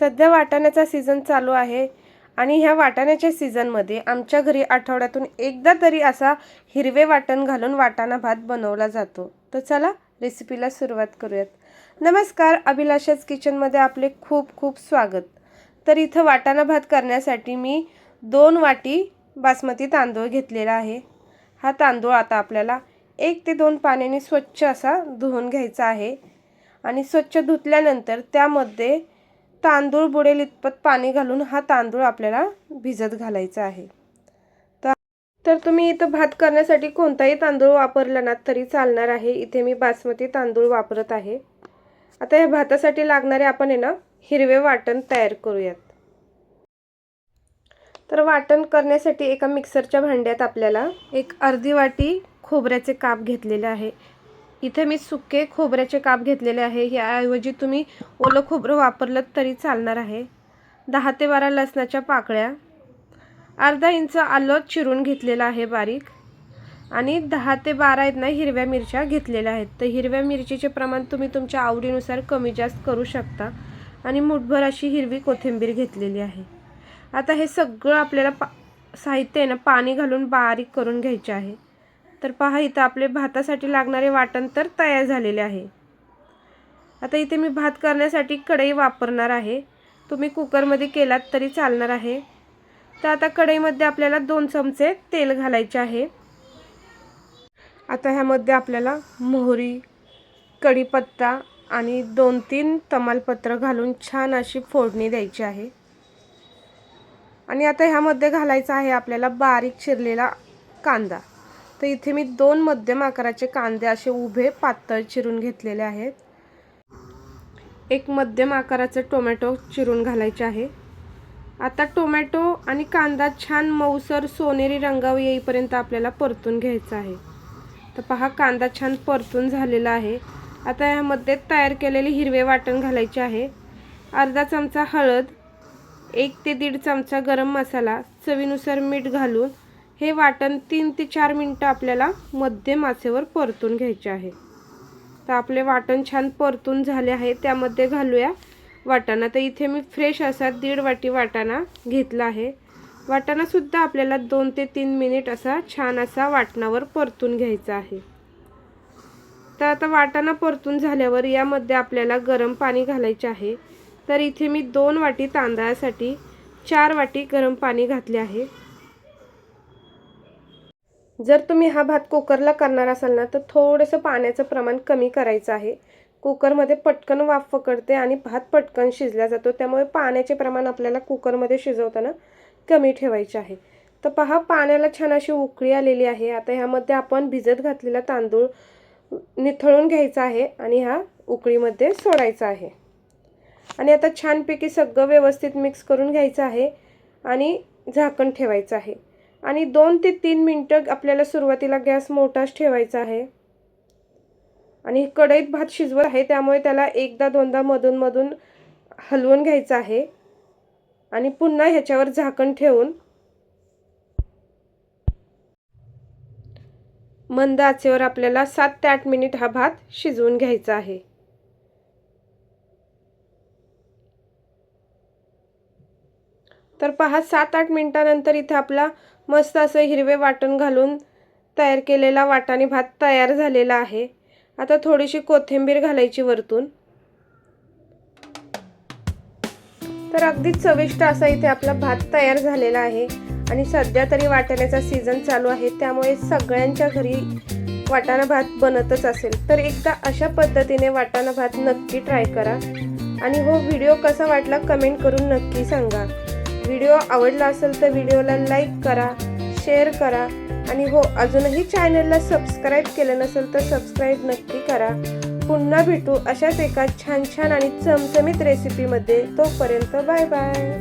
सध्या वाटाण्याचा सीझन चालू आहे आणि ह्या वाटाण्याच्या सीझनमध्ये आमच्या घरी आठवड्यातून एकदा तरी असा हिरवे वाटण घालून वाटाणा भात बनवला जातो. तर चला रेसिपीला सुरुवात करूयात. नमस्कार अभिलाषाच किचनमध्ये आपले खूप खूप स्वागत. तर इथं वाटाणा भात करण्यासाठी मी दोन वाटी बासमती तांदूळ घेतलेला आहे. हा तांदूळ आता आपल्याला एक ते दोन पाण्याने स्वच्छ असा धुवून घ्यायचा आहे. आणि स्वच्छ धुतल्यानंतर त्यामध्ये तांदूळ बुडेल इतपत पाणी घालून हा तांदूळ आपल्याला भिजत घालायचा आहे. तर तुम्ही इथं भात करण्यासाठी कोणताही तांदूळ वापरला ना तरी चालणार आहे. इथे मी बासमती तांदूळ वापरत आहे. आता या भातासाठी लागणारे आपण आहे ना हिरवे वाटण तयार करूयात. तर वाटण करण्यासाठी एका मिक्सरच्या भांड्यात आपल्याला एक अर्धी वाटी खोबऱ्याचे काप घेतलेले आहे. इथे मी सुके खोबऱ्याचे काप घेतलेले आहे. याऐवजी तुम्ही ओलं खोबरं वापरलं तरी चालणार आहे. दहा ते बारा लसणाच्या पाकळ्या अर्धा इंच आलं चिरून घेतलेलं आहे बारीक आणि दहा ते बारा आहेत ना हिरव्या मिरच्या घेतलेल्या आहेत. तर हिरव्या मिरचीचे प्रमाण तुम्ही तुमच्या आवडीनुसार कमी जास्त करू शकता आणि मुठभर अशी हिरवी कोथिंबीर घेतलेली आहे. आता हे सगळं आपल्याला पा साहित्य आहे ना पाणी घालून बारीक करून घ्यायचे आहे. तर पहा इथं आपले भातासाठी लागणारे वाटण तर तयार झालेले आहे. आता इथे मी भात करण्यासाठी कढई वापरणार आहे. तुम्ही कुकरमध्ये केलात तरी चालणार आहे. तर आता कढईमध्ये आपल्याला दोन चमचे तेल घालायचे आहे. आता ह्यामध्ये आपल्याला मोहरी कढीपत्ता आणि दोन तीन तमालपत्र घालून छान अशी फोडणी द्यायची आहे. आणि आता ह्यामध्ये घालायचा आहे आपल्याला बारीक चिरलेला कांदा. तर इथे मी दोन मध्यम आकाराचे कांदे असे उभे पातळ चिरून घेतलेले आहेत. एक मध्यम आकाराचं टोमॅटो चिरून घालायचे आहे. आता टोमॅटो आणि कांदा छान मऊसर सोनेरी रंगावर येईपर्यंत आपल्याला परतून घ्यायचा आहे. तर पहा कांदा छान परतून झालेला आहे. आता यामध्ये तयार केलेले हिरवे वाटण घालायचे आहे. अर्धा चमचा हळद एक ते दीड चमचा गरम मसाला चवीनुसार मीठ घालून हे वाटण तीन ते चार मिनटं आपल्याला मध्यम आचेवर परतून घ्यायचे आहे. तर आपले वाटण छान परतून झाले आहे त्यामध्ये घालूया वाटाणा. तर इथे मी फ्रेश असा दीड वाटी वाटाणा घेतला आहे. वाटाणासुद्धा आपल्याला दोन ते तीन मिनिट असा छान असा वाटणावर परतून घ्यायचा आहे. तर आता वाटाणा परतून झाल्यावर यामध्ये आपल्याला गरम पाणी घालायचे आहे. तर इथे मी दोन वाटी तांदळासाठी चार वाटी गरम पाणी घातले आहे. जर तुम्ही हा भात कुकरला करणार असाल ना तर थोडंसं पाण्याचं प्रमाण कमी करायचं आहे. कुकरमध्ये पटकन वाफ पकडते आणि भात पटकन शिजला जातो. त्यामुळे पाण्याचे प्रमाण आपल्याला कुकरमध्ये शिजवताना कमी ठेवायचे आहे. तर पहा पाण्याला छान अशी उकळी आलेली आहे. आता ह्यामध्ये आपण भिजत घातलेला तांदूळ निथळून घ्यायचा आहे आणि हा उकळीमध्ये सोडायचा आहे. आणि आता छानपैकी सगळं व्यवस्थित मिक्स करून घ्यायचं आहे आणि झाकण ठेवायचं आहे. आणि दोन ते तीन मिनटं आपल्याला सुरुवातीला गॅस मोठाच ठेवायचा आहे. आणि कढईत भात शिजवत आहे त्यामुळे त्याला एकदा दोनदा मधून मधून हलवून घ्यायचं आहे. आणि पुन्हा ह्याच्यावर झाकण ठेवून मंद आचेवर आपल्याला सात ते आठ मिनिट हा भात शिजवून घ्यायचा आहे. तर पहा सात आठ मिनिटानंतर इथे आपला मस्त असं हिरवे वाटण घालून तयार केलेला वाटाणे भात तयार झालेला आहे. आता थोडीशी कोथिंबीर घालायची वरतून. तर अगदी चविष्ट असा इथे आपला भात तयार झालेला आहे आणि सध्या तरी वाटाण्याचा सीझन चालू आहे. त्यामुळे सगळ्यांच्या घरी वाटाणा भात बनतच असेल. तर एकदा अशा पद्धतीने वाटाणा भात नक्की ट्राय करा. आणि हो व्हिडिओ कसा वाटला कमेंट करून नक्की सांगा. व्हिडिओ आवडला असेल तर व्हिडिओला लाईक करा शेअर करा. आणि हो अजूनही चॅनलला सबस्क्राईब केलं नसेल तर सबस्क्राईब नक्की करा. पुन्हा भेटू अशाच एका छान छान आणि चमचमीत रेसिपीमध्ये तोपर्यंत बाय बाय